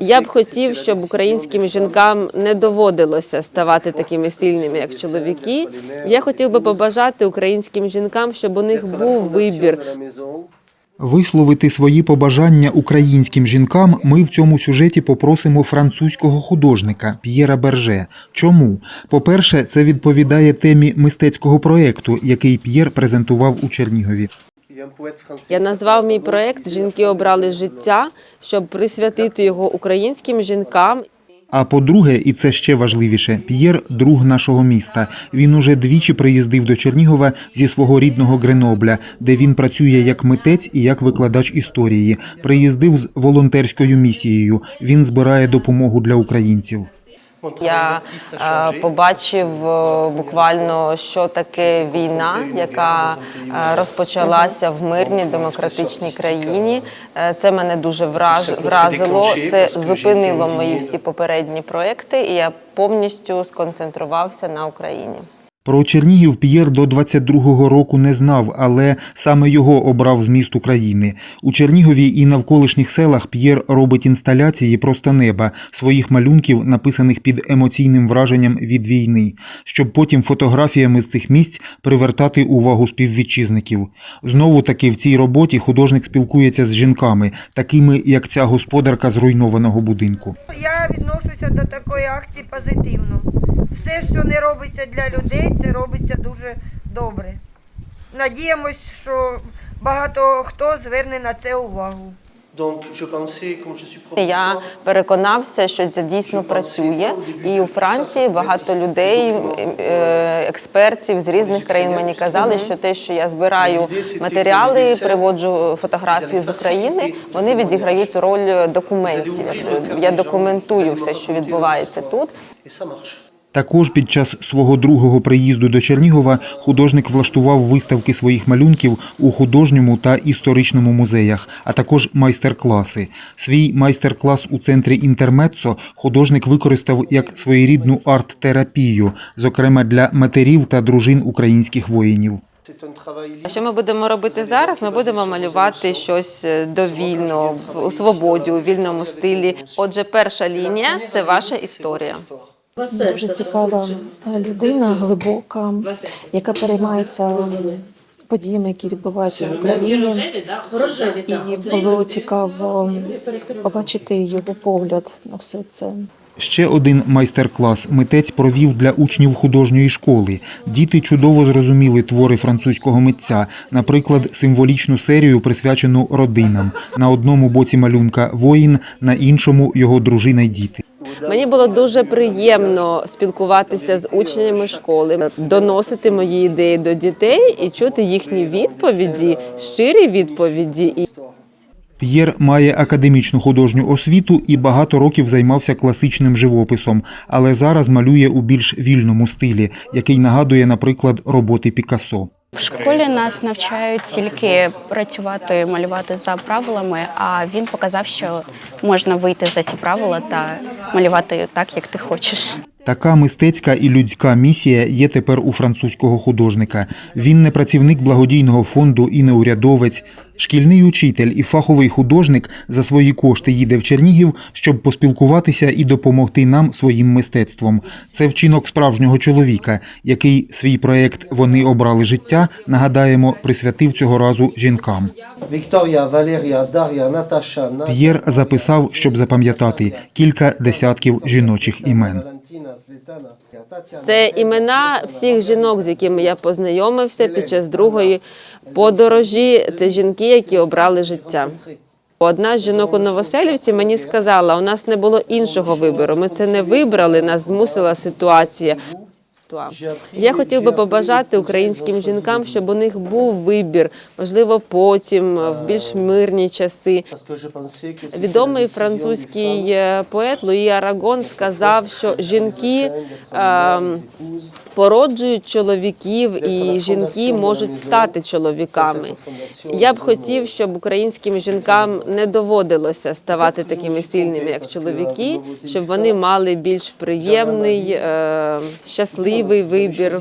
Я б хотів, щоб українським жінкам не доводилося ставати такими сильними, як чоловіки. Я хотів би побажати українським жінкам, щоб у них був вибір. Висловити свої побажання українським жінкам ми в цьому сюжеті попросимо французького художника П'єра Берже. Чому? По-перше, це відповідає темі мистецького проєкту, який П'єр презентував у Чернігові. Я назвав мій проект Жінки обрали життя, щоб присвятити його українським жінкам. А по-друге, і це ще важливіше, П'єр друг нашого міста. Він уже двічі приїздив до Чернігова зі свого рідного Гренобля, де він працює як митець і як викладач історії. Приїздив з волонтерською місією. Він збирає допомогу для українців. Я е, побачив е, буквально, що таке війна, яка е, розпочалася в мирній демократичній країні. Це мене дуже вразило. Це зупинило мої всі попередні проекти, і я повністю сконцентрувався на Україні. Про Чернігів П'єр до 22-го року не знав, але саме його обрав з міст України. У Чернігові і навколишніх селах П'єр робить інсталяції просто неба своїх малюнків, написаних під емоційним враженням від війни, щоб потім фотографіями з цих місць привертати увагу співвітчизників. Знову таки в цій роботі художник спілкується з жінками, такими як ця господарка зруйнованого будинку. Я відношуся до такої акції позитивно. Все, що не робиться для людей, це робиться дуже добре. Надіємось, що багато хто зверне на це увагу. Я переконався, що це дійсно працює, і у Франції багато людей, е, експертів з різних країн мені казали, що те, що я збираю матеріали, приводжу фотографії з України, вони відіграють роль документів. Я документую все, що відбувається тут. Також під час свого другого приїзду до Чернігова художник влаштував виставки своїх малюнків у художньому та історичному музеях, а також майстер-класи. Свій майстер-клас у центрі Інтермеццо художник використав як своєрідну арт-терапію, зокрема для матерів та дружин українських воїнів. Що ми будемо робити зараз? Ми будемо малювати щось е, довільно, у свободі, у вільному стилі. Отже, перша лінія це ваша історія. Дуже цікава людина, глибока, яка переймається подіями, які відбуваються в Україні. І було цікаво побачити його погляд на все це. Ще один майстер-клас митець провів для учнів художньої школи. Діти чудово зрозуміли твори французького митця, наприклад, символічну серію, присвячену родинам. На одному боці малюнка воїн, на іншому його дружина й діти. Мені було дуже приємно спілкуватися з учнями школи, доносити мої ідеї до дітей і чути їхні відповіді, щирі відповіді. П'єр має академічну художню освіту і багато років займався класичним живописом, але зараз малює у більш вільному стилі, який нагадує, наприклад, роботи Пікассо. В школі нас навчають тільки працювати, малювати за правилами. А він показав, що можна вийти за ці правила та малювати так, як ти хочеш. Така мистецька і людська місія є тепер у французького художника. Він не працівник благодійного фонду і не урядовець. Шкільний учитель і фаховий художник за свої кошти їде в Чернігів, щоб поспілкуватися і допомогти нам своїм мистецтвом. Це вчинок справжнього чоловіка, який свій проект Вони обрали життя. Нагадаємо, присвятив цього разу жінкам. Valeria, Daria, Natasha, Nadia, П'єр записав, щоб запам'ятати кілька десятків жіночих імен. Це імена всіх жінок, з якими я познайомився під час другої подорожі. Це жінки, які обрали життя. Одна з жінок у Новоселівці мені сказала: у нас не було іншого вибору. Ми це не вибрали, нас змусила ситуація. Я хотів би побажати українським жінкам, щоб у них був вибір, можливо, потім в більш мирні часи. Відомий французький е, поет Луї Арагон сказав, що жінки épouses, породжують чоловіків, і жінки можуть стати чоловіками. Я б хотів, щоб українським жінкам не доводилося ставати такими сильними, як чоловіки, щоб вони мали більш приємний, е, щасливий Avez вибір.